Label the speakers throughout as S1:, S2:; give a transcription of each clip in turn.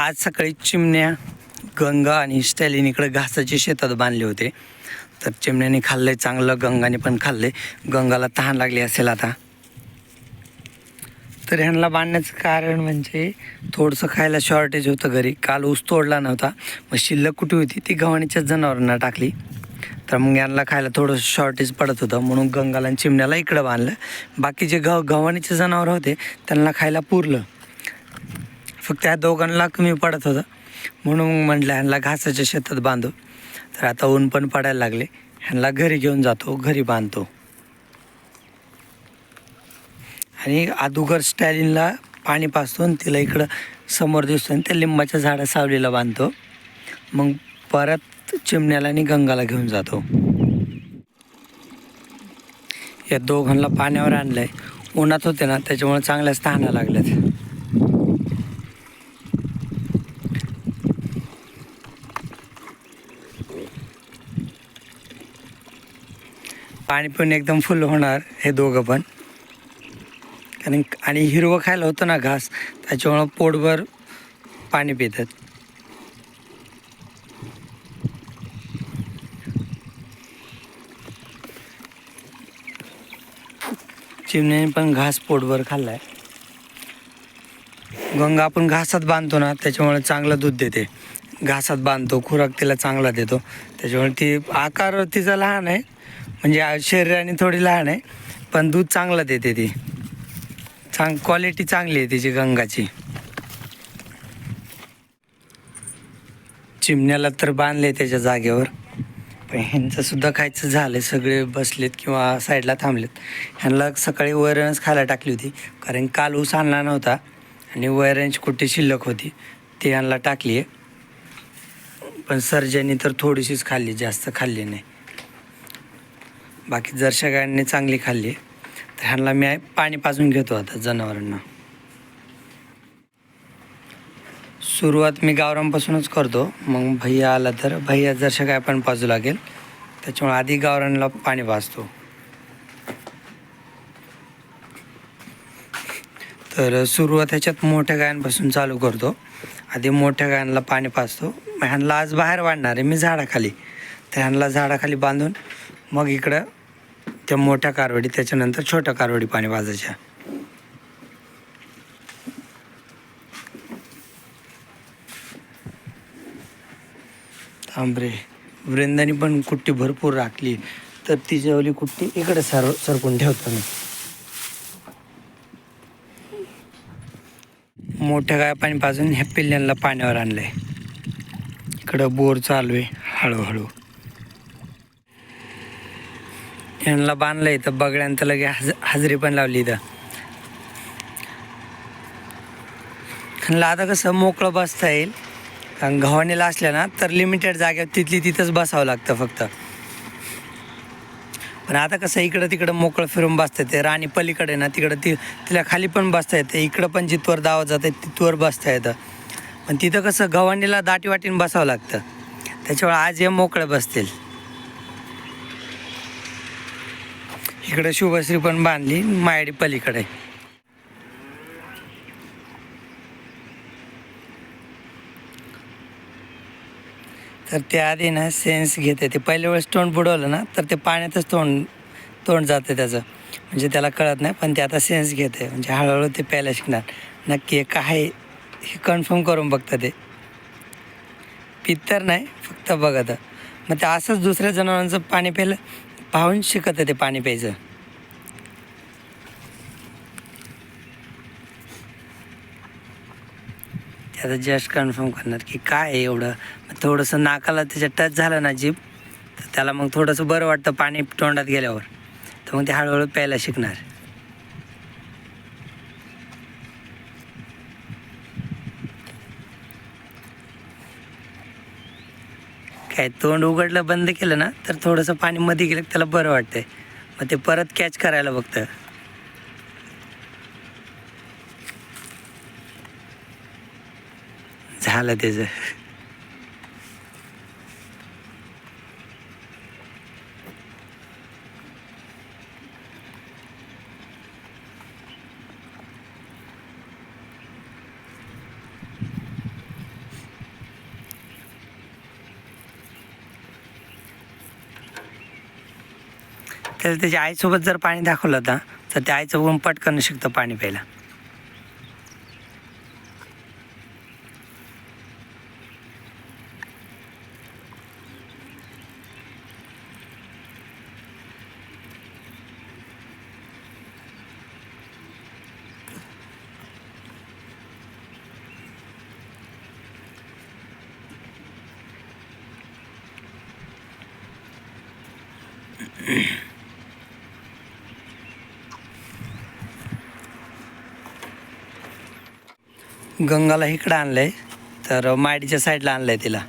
S1: आज सकाळी चिमण्या गंगा आणि स्टॅलिन इकडं घासाचे शेतात बांधले होते. तर चिमण्याने खाल्लंय चांगलं गंगाने पण खाल्लंय. गंगाला तहान लागली असेल आता. तर ह्यांना बांधण्याचं कारण म्हणजे थोडंसं खायला शॉर्टेज होतं घरी. काल ऊस तोडला नव्हता. मग शिल्लक कुठे होती? ती गव्हाणीच्याच जनावरांना टाकली. तर मग यांना खायला थोडंसं शॉर्टेज पडत होतं. म्हणून गंगाला आणि चिमण्याला इकडं बांधलं. बाकी जे गव गव्हाणीचे जनावरं होते त्यांना खायला पुरलं. फक्त त्या दोघांना कमी पडत होतं. म्हणून म्हटलं ह्यांना घासाच्या शेतात बांधू. तर आता ऊन पण पडायला लागले. ह्यांना घरी घेऊन जातो घरी बांधतो. आणि अदुगर स्टॅलिनला पाणी पाचतो आणि तिला इकडं समोर दिसतो आणि त्या लिंबाच्या झाडा सावलीला बांधतो. मग परत चिमण्याला आणि गंगाला घेऊन जातो. या दोघांना पाण्यावर आणलंय. उन्हात होते ना त्याच्यामुळे चांगल्याच तहाना लागल्यात. पाणी पण एकदम फुल होणार हे दोघं पण. कारण आणि हिरवं खायला होतं ना घास त्याच्यामुळं पोटभर पाणी पितात. चिमण्याने पण घास पोटभर खाल्लाय. गंगा आपण घासात बांधतो ना त्याच्यामुळे चांगलं दूध देते. घासात बांधतो खुराक तिला चांगला देतो. त्याच्यामुळे ती आकार तिचा लहान आहे. म्हणजे शरीराने थोडी लहान आहे पण दूध चांगलं देते ती. चांग क्वालिटी चांगली आहे तिची गंगाची. चिमण्याला तर बांधले त्याच्या जागेवर. पण ह्यांचं सुद्धा खायचं झालं सगळे बसलेत किंवा साईडला थांबलेत. ह्यांना सकाळी वैरणच खायला टाकली होती कारण काल ऊस आणला नव्हता आणि वरणची कुठे शिल्लक होती ती ह्यांना टाकली आहे पण सर्जनी तर थोडीशीच खाल्ली जास्त खाल्ली नाही. बाकी जरशा गायांनी चांगली खाल्ली तर ह्यांना मी पाणी पाजून घेतो आता जनावरांना. सुरुवात मी गावरांपासूनच करतो. मग भैया आला तर भैया जरशा गाय पण पाजू लागेल त्याच्यामुळे आधी गावरांना पाणी पाजतो. तर सुरुवात ह्याच्यात मोठ्या गायांपासून चालू करतो. आधी मोठ्या गायांना पाणी पाजतो. मग ह्यांना आज बाहेर वाढणार आहे मी झाडाखाली. तर ह्यांना झाडाखाली बांधून मग इकडं त्या मोठ्या कारवडी त्याच्यानंतर छोट्या कारवडी पाणी वाजायच्या थांबरे वृंदानी पण कुट्टी भरपूर राखली. तर ती जेवली कुट्टी इकडे सर सरकून ठेवतो मी. मोठ्या गाय पाणी पाजून ह्या पिल्ल्यांना पाण्यावर आणलंय. इकडं बोर चालू आहे हळूहळू. यांना बांधलं तर बगड्यांत लगे हज हजरी पण लावली इथं. ह्यांना आता कसं मोकळं बसता येईल. कारण गव्हाणीला असल्या ना तर लिमिटेड जागेवर तिथली तिथंच बसावं लागतं फक्त. पण आता कसं इकडं तिकडं मोकळं फिरून बसता येते. राणी पलीकडे ना तिकडं ती तिला खाली पण बसता येतं. इकडं पण जिथवर दावा जातं तिथवर बसता येतं. पण तिथं कसं गव्हाणीला दाटीवाटीने बसावं लागतं. त्याच्यामुळे आज हे मोकळे बसतील. इकडे शुभश्री पण बांधली मायडी पलीकडे. तर ते आधी ना सेन्स घेते ते. पहिल्या वेळेस तोंड बुडवलं ना तर ते पाण्यातच तोंड तोंड जाते त्याचं. म्हणजे त्याला कळत नाही पण ते आता सेन्स घेते. म्हणजे हळूहळू ते प्यायला शिकणार. नक्की काय हे कन्फर्म करून बघतं ते. पित तर नाही फक्त बघत. मग ते असंच दुसऱ्या जनावरांचं पाणी प्यायलं पाहून शिकत ते पाणी प्यायचं. ते आता जस्ट कन्फर्म करणार की काय आहे एवढं. मग थोडंसं नाकाला त्याच्या टच झालं ना जीप तर त्याला मग थोडंसं बरं वाटतं पाणी तोंडात गेल्यावर. तर मग ते हळूहळू प्यायला शिकणार. काय तोंड उघडलं बंद केलं ना तर थोडंसं पाणी मध्ये गेलं त्याला बरं वाटतंय. मग ते परत कॅच करायला बघतं. झालं त्याचं. त्याला त्याच्या आईसोबत जर पाणी दाखवलं तर त्या आईचं बघून पटकन शिकतं पाणी प्यायला. गंगाला इकडं आणलंय. तर माडीच्या साईडला आणलंय तिला.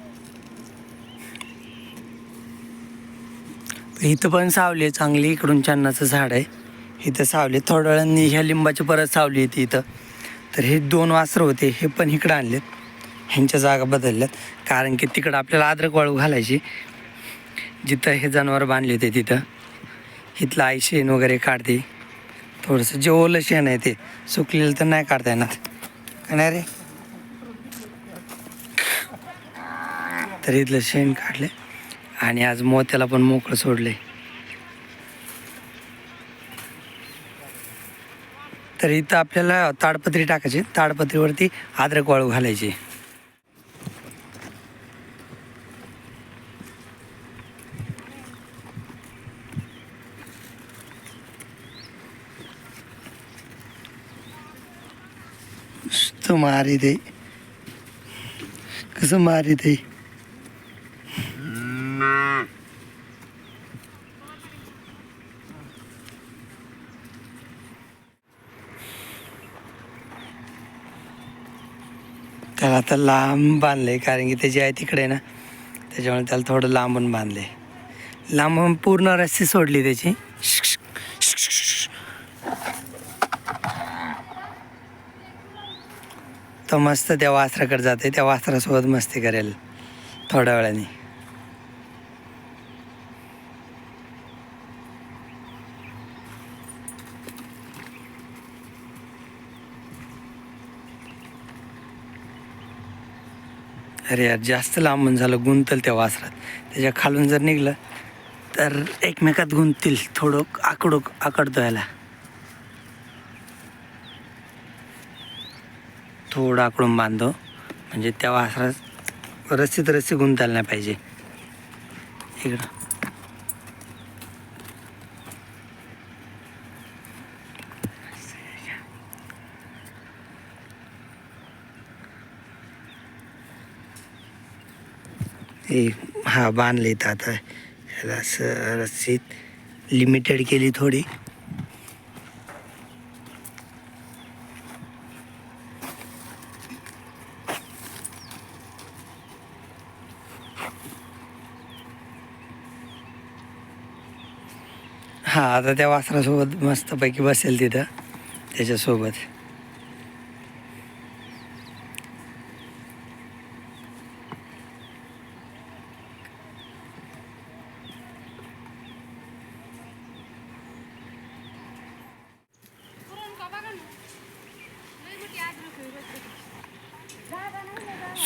S1: इथं पण सावली आहे चांगली. इकडून चन्नाचं झाड आहे. इथं सावली थोड्या वेळांनी ह्या लिंबाची परत सावली येते इथं. तर हे दोन वासरं होते. हे पण इकडं आणलेत. ह्यांच्या जागा बदलल्यात. कारण की तिकडं आपल्याला अद्रक वाळू घालायची. जिथं हे जनावर बांधले होते तिथं. इथलं आई शेण वगैरे काढते. थोडंसं जे ओलं शेण आहे ते. सुकलेलं तर नाही काढता येणार. रे तर इथलं शेण काढले आणि आज मोत्याला पण मोकळं सोडले तर इथं आपल्याला ताडपत्री टाकायची. ताडपत्रीवरती अद्रक वाळू घालायची. नुसतं मारित आहे कसं मारित आहे त्याला आता लांब बांधले कारण की त्याची आहे तिकडे ना त्याच्यामुळे त्याला थोडं लांबून बांधले लांबून पूर्ण रस्सी सोडली त्याची तो मस्त त्या वासराकडे जाते त्या वासरासोबत मस्ती करेल. थोड्या वेळाने. अरे यार जास्त लांबून झालं गुंतल त्या वासरात. त्याच्या खालून जर निघलं तर एकमेकात गुंततील. थोडं आकडो आकडतो याला. थोडं आकडून बांधतो म्हणजे त्या वासरा रस्सीत रस्सी गुंतायला नाही पाहिजे. इकडं. हे हा बांधले तर आता. असं रस्सीत लिमिटेड केली थोडी. हां आता त्या वासरासोबत मस्तपैकी बसेल तिथं त्याच्यासोबत.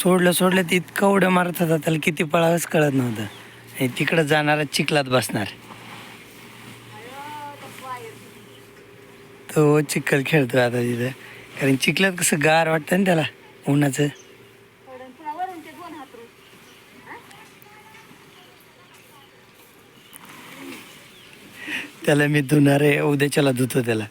S1: सोडलं सोडलं ते इतकं उड्या मारत होता त्याला किती पळावंच कळत नव्हतं. आणि तिकडं जाणारा चिखलात बसणार. तो चिखल खेळतो आता तिथं. कारण चिखलात कसं गार वाटतं ना त्याला उन्हाचं. त्याला मी धुणार आहे उद्याच्याला धुतो त्याला.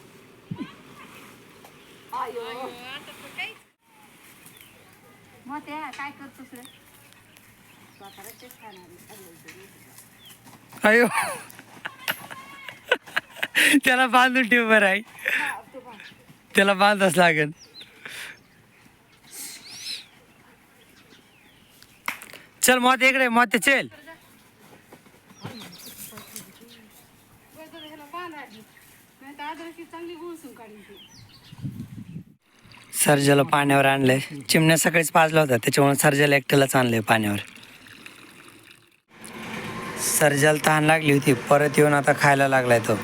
S1: अयो. त्याला बांधून ठेव बरं आहे त्याला बांधाच लागेल. चल मत इकडे मत चल. सर्जाला पाण्यावर आणलंय. चिमण्या सकाळीच पाजला होता त्याच्यामुळे सर्जाला एकट्यालाच आणलंय पाण्यावर. सर्जाला तहान लागली होती परत येऊन आता खायला लागलाय तो.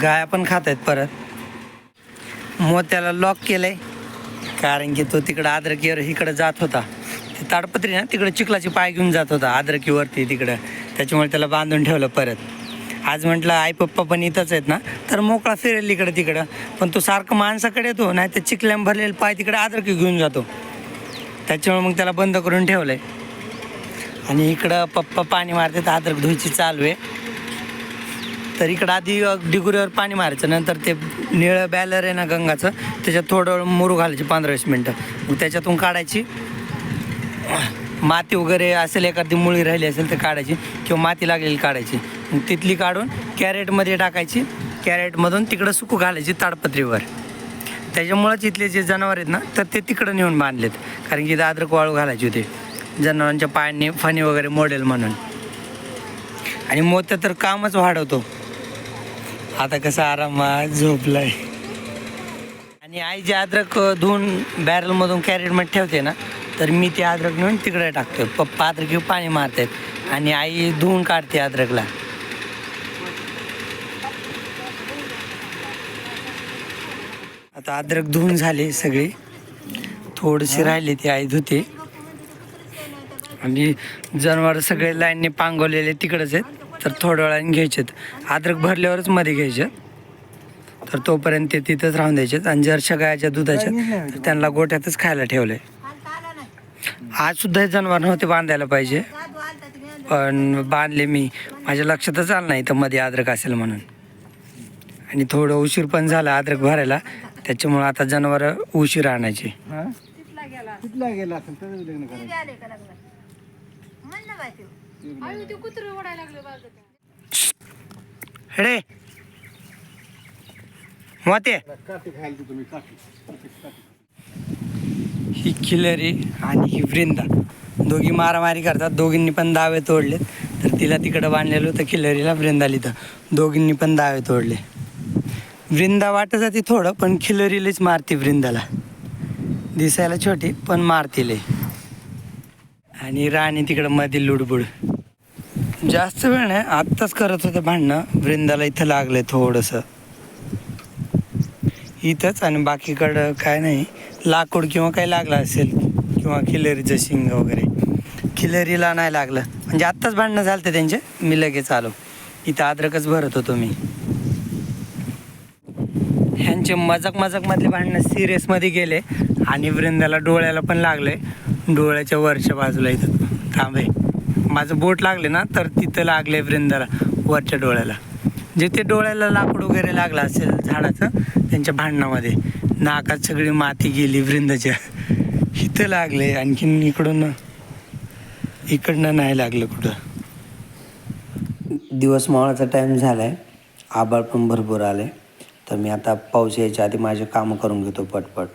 S1: गाया पण खात आहेत परत. मोत्याला लॉक केलंय. कारण की तो तिकडं आदरकीवर इकडं जात होता. ती ताडपत्री ना तिकडं चिखलाची पाय घेऊन जात होता अद्रकीवरती तिकडं. त्याच्यामुळे त्याला बांधून ठेवलं परत. आज म्हटलं आई पप्पा पण इथंच आहेत ना. तर मोकळा फिरेल इकडं तिकडं. पण तो सारखं माणसाकडे येतो नाही तर चिखल्याम भरलेला पाय तिकडे अद्रकी घेऊन जातो. त्याच्यामुळे मग त्याला बंद करून ठेवलं आहे आणि इकडं पप्पा पाणी मारतात अद्रक धुईची चालू आहे. तर इकडं आधी डिगुरीवर पाणी मारायचं नंतर ते निळं बॅलर आहे ना गंगाचं त्याच्यात थोडं मुरू घालायची पंधरा वीस मिनटं. मग त्याच्यातून काढायची. माती वगैरे असेल एखादी मुळी राहिली असेल तर काढायची किंवा माती लागलेली काढायची. मग तिथली काढून कॅरेटमध्ये टाकायची. कॅरेटमधून तिकडं सुकू घालायची ताडपत्रीवर. त्याच्यामुळंच इथले जे जनावर आहेत ना तर ते तिकडं नेऊन बांधलेत. कारण की अद्रक वाळू घालायची होती. जनावरांच्या पाणी फणी वगैरे मोडेल म्हणून. आणि मोत्या तर कामच वाढवतो. आता कसं आरामात झोपलाय. आणि आई जे अद्रक धुवून बॅरलमधून कॅरेटमध्ये ठेवते ना तर मी ते अद्रक नेऊन तिकडे टाकतो पप्पा अद्रक घेऊन पाणी मारतात आणि आई धुवून काढते अद्रकला. आता अद्रक धुवून झाले सगळी. थोडीशी राहिली ती आई धुते. आणि जनावर सगळे लाईनने पांगवलेले तिकडंच आहेत. तर थोड्या वेळाने घ्यायचेत. अद्रक भरल्यावरच मध्ये घ्यायचे. तर तोपर्यंत ते तिथंच राहून द्यायचे. आणि जर गायाच्या दुधाच्या तर त्यांना गोट्यातच खायला ठेवलंय.
S2: आलता आला नाही
S1: आज सुद्धा हे जनावर नव्हते बांधायला पाहिजे. पण बांधले मी. माझ्या लक्षातच आलं नाही तर मध्ये अद्रक असेल म्हणून. आणि थोडं उशीर पण झाला अद्रक भरायला. त्याच्यामुळं आता जनावर उशीर आणायची.
S2: तिथला गेला. आम्ही ते कुत्र ओढायला बाजूला
S1: हेडे. माते. ही खिलरी आणि ही वृंदा. दोघी मारामारी करतात. दोघींनी पण दावे तोडले. तर तिला तिकडं बांधलेलं होतं खिलरीला वृंदा लिहितं दोघींनी पण दावे तोडले. वृंदा वाटत जाते थोडं पण खिलरीलाच मारते वृंदाला. दिसायला छोटी पण मारते लई आणि राणी तिकडं मधील लुडबुड. जास्त वेळ नाही आत्ताच करत होते भांडणं. वृंदाला इथं लागलंय थोडंसं. इथंच आणि बाकीकडं काय नाही. लाकूड किंवा काही लागलं असेल किंवा खिलरीचं शिंग वगैरे. खिलरीला नाही लागलं. म्हणजे आत्ताच भांडणं झालं ते त्यांचे मी लगेच आलो. इथं अद्रकच भरत होतो मी. ह्यांचे मजाक मजाकमधले भांडणं सिरियसमध्ये गेले आणि वृंदाला डोळ्याला पण लागले. डोळ्याच्या वरच्या बाजूला इथं. थांबे माझं बोट लागले ना तर तिथं लागले वृंदाला वरच्या डोळ्याला. जिथे डोळ्याला लाकूड वगैरे लागलं असेल झाडाचं त्यांच्या भांडणामध्ये. नाकात सगळी माती गेली वृंदाच्या. इथं लागले आणखीन इकडून इकडनं नाही लागलं कुठं. दिवस मावळाचा टाईम झाला आहे आभाळ पण भरपूर आले तर मी आता पाऊस यायच्या आधी माझे कामं करून घेतो पटपट.